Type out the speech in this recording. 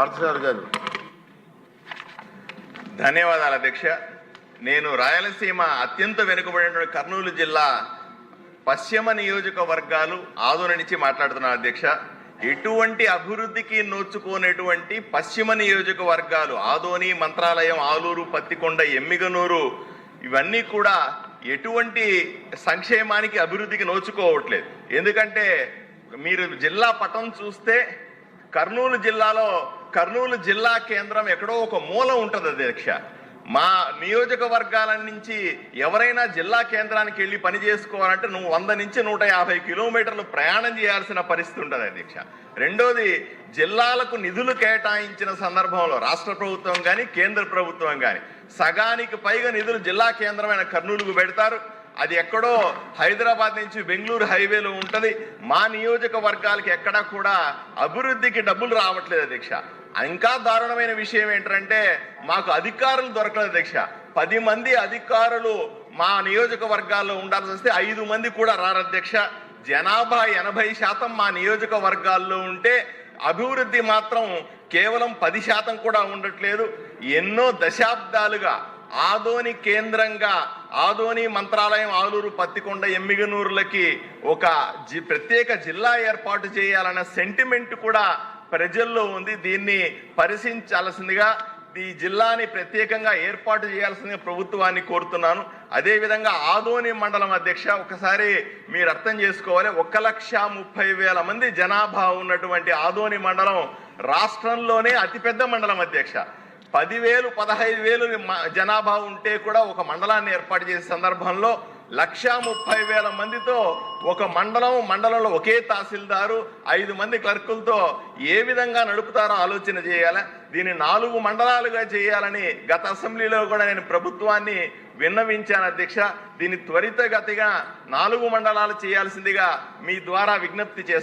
పార్థసారథి గారు. ధన్యవాదాలు అధ్యక్ష. నేను రాయలసీమ అత్యంత వెనుకబడినటువంటి కర్నూలు జిల్లా పశ్చిమ నియోజకవర్గాలు ఆదోని నుంచి మాట్లాడుతున్నాను అధ్యక్ష. ఎటువంటి అభివృద్ధికి నోచుకోనటువంటి పశ్చిమ నియోజకవర్గాలు ఆదోని మంత్రాలయం ఆలూరు పత్తికొండ ఎమ్మిగనూరు ఇవన్నీ కూడా ఎటువంటి సంక్షేమానికి అభివృద్ధికి నోచుకోవట్లేదు. ఎందుకంటే మీరు జిల్లా పటం చూస్తే కర్నూలు జిల్లాలో కర్నూలు జిల్లా కేంద్రం ఎక్కడో ఒక మూల ఉంటుంది అధ్యక్ష. మా నియోజకవర్గాల నుంచి ఎవరైనా జిల్లా కేంద్రానికి వెళ్ళి పని చేసుకోవాలంటే నువ్వు వంద నుంచి నూట యాభై కిలోమీటర్లు ప్రయాణం చేయాల్సిన పరిస్థితి ఉంటుంది అధ్యక్ష. రెండోది జిల్లాలకు నిధులు కేటాయించిన సందర్భంలో రాష్ట్ర ప్రభుత్వం కానీ కేంద్ర ప్రభుత్వం కానీ సగానికి పైగా నిధులు జిల్లా కేంద్రమైన కర్నూలుకు పెడతారు. అది ఎక్కడో హైదరాబాద్ నుంచి బెంగళూరు హైవేలో ఉంటుంది. మా నియోజకవర్గాలకి ఎక్కడా కూడా అభివృద్ధికి డబ్బులు రావట్లేదు అధ్యక్ష. ఇంకా దారుణమైన విషయం ఏంటంటే మాకు అధికారులు దొరకలేదు అధ్యక్ష పది మంది అధికారులు మా నియోజకవర్గాల్లో ఉండాల్సి వస్తే ఐదు మంది కూడా రారు అధ్యక్ష జనాభా ఎనభై శాతం మా నియోజకవర్గాల్లో ఉంటే అభివృద్ధి మాత్రం కేవలం పది శాతం కూడా ఉండట్లేదు. ఎన్నో దశాబ్దాలుగా ఆదోని కేంద్రంగా ఆదోని మంత్రాలయం ఆలూరు పత్తికొండ ఎమ్మిగనూరులకి ఒక జి ప్రత్యేక జిల్లా ఏర్పాటు చేయాలన్న సెంటిమెంట్ కూడా ప్రజల్లో ఉంది. దీన్ని పరిశీలించాల్సిందిగా ఈ జిల్లాని ప్రత్యేకంగా ఏర్పాటు చేయాల్సిందిగా ప్రభుత్వాన్ని కోరుతున్నాను. అదేవిధంగా ఆదోని మండలం అధ్యక్ష ఒకసారి మీరు అర్థం చేసుకోవాలి. ఒక లక్ష ముప్పై వేల మంది జనాభా ఉన్నటువంటి ఆదోని మండలం రాష్ట్రంలోనే అతిపెద్ద మండలం అధ్యక్ష. పదివేలు పదహైదు వేలు జనాభా ఉంటే కూడా ఒక మండలాన్ని ఏర్పాటు చేసే సందర్భంలో లక్షా ముప్పై వేల మందితో ఒక మండలం మండలంలో ఒకే తహసీల్దారు ఐదు మంది క్లర్కులతో ఏ విధంగా నడుపుతారో ఆలోచన చేయాలి? దీన్ని నాలుగు మండలాలుగా చేయాలని గత అసెంబ్లీలో కూడా నేను ప్రభుత్వాన్ని విన్నవించాను అధ్యక్ష. దీన్ని త్వరితగతిగా నాలుగు మండలాలు చేయాల్సిందిగా మీ ద్వారా విజ్ఞప్తి చేస్తాను